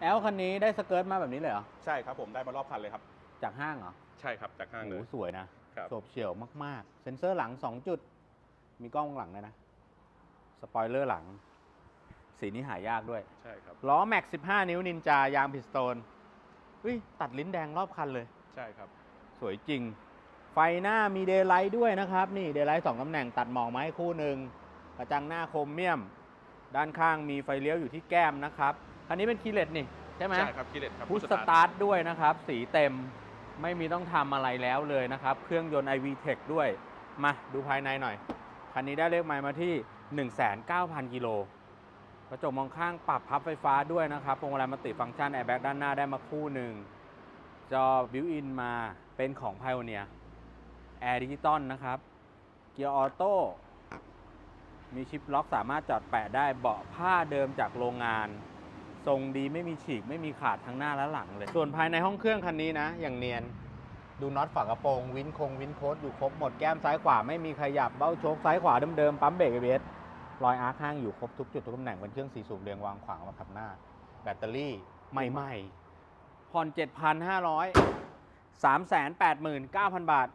แอลคันนี้ได้สเกิร์ตมาแบบนี้เลยเหรอ ใช่ครับผมได้มารอบคันเลยครับ จากห้างเหรอใช่ครับจากห้างโหเลยสวยนะครับ โฉบเฉี่ยวมากๆ เซ็นเซอร์หลัง 2 จุด มีกล้องหลังเลยนะ สปอยเลอร์หลัง สีนี้หายากด้วย ใช่ครับ ล้อแม็ก 15 นิ้วนินจายางพิสโตนเฮ้ย ตัดลิ้นแดงรอบคันเลย ใช่ครับ สวยจริง ไฟหน้ามีเดย์ไลท์ด้วยนะครับ นี่เดย์ไลท์สองตำแหน่งตัดหมอกไมาให้คู่หนึ่งกระจังหน้าโครเมียม ด้านข้างมีไฟเลี้ยวอยู่ที่แก้มนะครับ คันนี้เป็นคีย์เลสนี่ใช่ไหมใช่ครับคิเลตครับพุชสตาร์ทด้วยนะครับ สีเต็มไม่มีต้องทำอะไรแล้วเลยนะครับ เครื่องยนต์ iV Tech ด้วย มาดูภายในหน่อย คันนี้ได้เลขไมล์มาที่ 19,000 กิโลกระจกมองข้างปรับพับไฟฟ้าด้วยนะครับพวงมาลัยมัลติฟังก์ชันแอร์แบ็กด้านหน้าได้มาคู่หนึ่ง จอบิวอินมาเป็นของ Pioneer แอร์ดิจิตอลนะครับ เกียร์ออโต้มีชิปล็อกสามารถจอดแปะได้เบาะผ้าเดิมจากโรงงาน ทรงดีไม่มีฉีกไม่มีขาดทั้งหน้าและหลังเลย ส่วนภายในห้องเครื่องคันนี้นะ อย่างเนียน ดูน็อตฝากระโปรงวินคงวินโคดอยู่ครบหมดแก้มซ้ายขวาไม่มีขยับเบ้าโชคซ้ายขวาเดิมๆปั๊มเบรกเบสรอยอาร์คห้างอยู่ครบทุกจุดทุกตำแหน่งเป็นเครื่องสีสูบเรียงวางขวางมาขับหน้า แบตเตอรี่ใหม่ๆผ่อน7,500 389,000 บาท